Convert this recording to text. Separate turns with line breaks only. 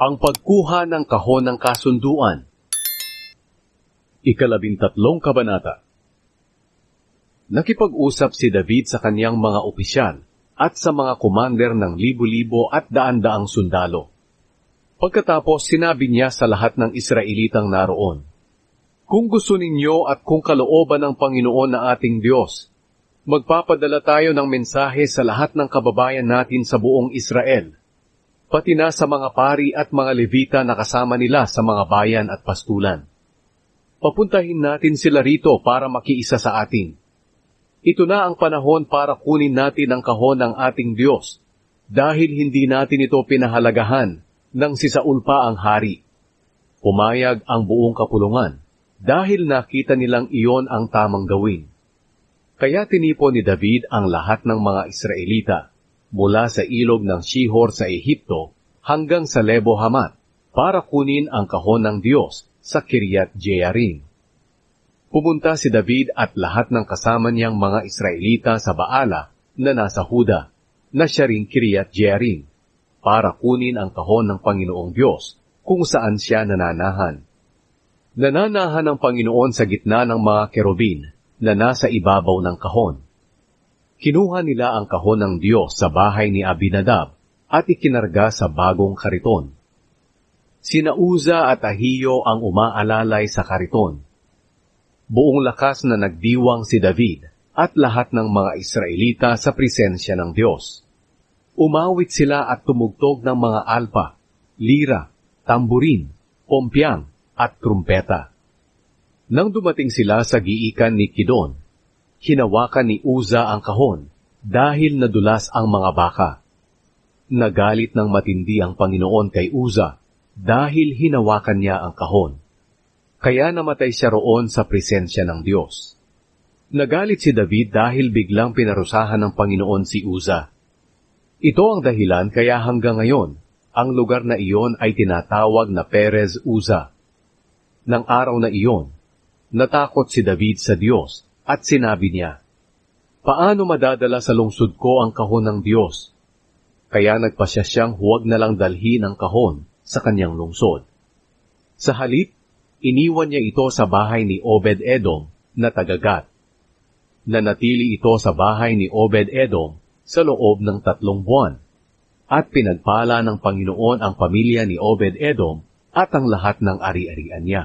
Ang pagkuha ng kahon ng kasunduan. Ikalabintatlong kabanata. Nakipag-usap si David sa kanyang mga opisyal at sa mga komander ng libo-libo at daan-daang sundalo. Pagkatapos sinabi niya sa lahat ng Israelitang naroon, Kung gusto ninyo at kung kalooban ng Panginoon na ating Diyos, magpapadala tayo ng mensahe sa lahat ng kababayan natin sa buong Israel, pati na sa mga pari at mga levita na kasama nila sa mga bayan at pastulan. Papuntahin natin sila rito para makiisa sa atin. Ito na ang panahon para kunin natin ang kahon ng ating Diyos, dahil hindi natin ito pinahalagahan nang si Saul pa ang hari. Pumayag ang buong kapulungan, dahil nakita nilang iyon ang tamang gawin. Kaya tinipon ni David ang lahat ng mga Israelita mula sa ilog ng Shihor sa Ehipto hanggang sa Lebo Hamat para kunin ang kahon ng Diyos sa Kiryat Jearim. Pumunta si David at lahat ng kasama niyang mga Israelita sa Baala na nasa Huda, na siya ring Kiryat Jearim, para kunin ang kahon ng Panginoong Diyos kung saan siya nananahan. Nananahan ang Panginoon sa gitna ng mga kerubin na nasa ibabaw ng kahon. Kinuha nila ang kahon ng Diyos sa bahay ni Abinadab at ikinarga sa bagong kariton. Sina Uza at Ahiyo ang umaalalay sa kariton. Buong lakas na nagdiwang si David at lahat ng mga Israelita sa presensya ng Diyos. Umawit sila at tumugtog ng mga alpa, lira, tamburin, pompyang at trumpeta. Nang dumating sila sa giikan ni Kidon, hinawakan ni Uza ang kahon dahil nadulas ang mga baka. Nagalit ng matindi ang Panginoon kay Uza dahil hinawakan niya ang kahon. Kaya namatay siya roon sa presensya ng Diyos. Nagalit si David dahil biglang pinarusahan ng Panginoon si Uza. Ito ang dahilan kaya hanggang ngayon, ang lugar na iyon ay tinatawag na Perez Uza. Nang araw na iyon, natakot si David sa Diyos at sinabi niya, Paano madadala sa lungsod ko ang kahon ng Diyos? Kaya nagpasya siyang huwag na lang dalhin ang kahon sa kanyang lungsod. Sa halip, iniwan niya ito sa bahay ni Obed-Edom na tagagat. Nanatili ito sa bahay ni Obed-Edom sa loob ng tatlong buwan. At pinagpala ng Panginoon ang pamilya ni Obed-Edom at ang lahat ng ari-arian niya.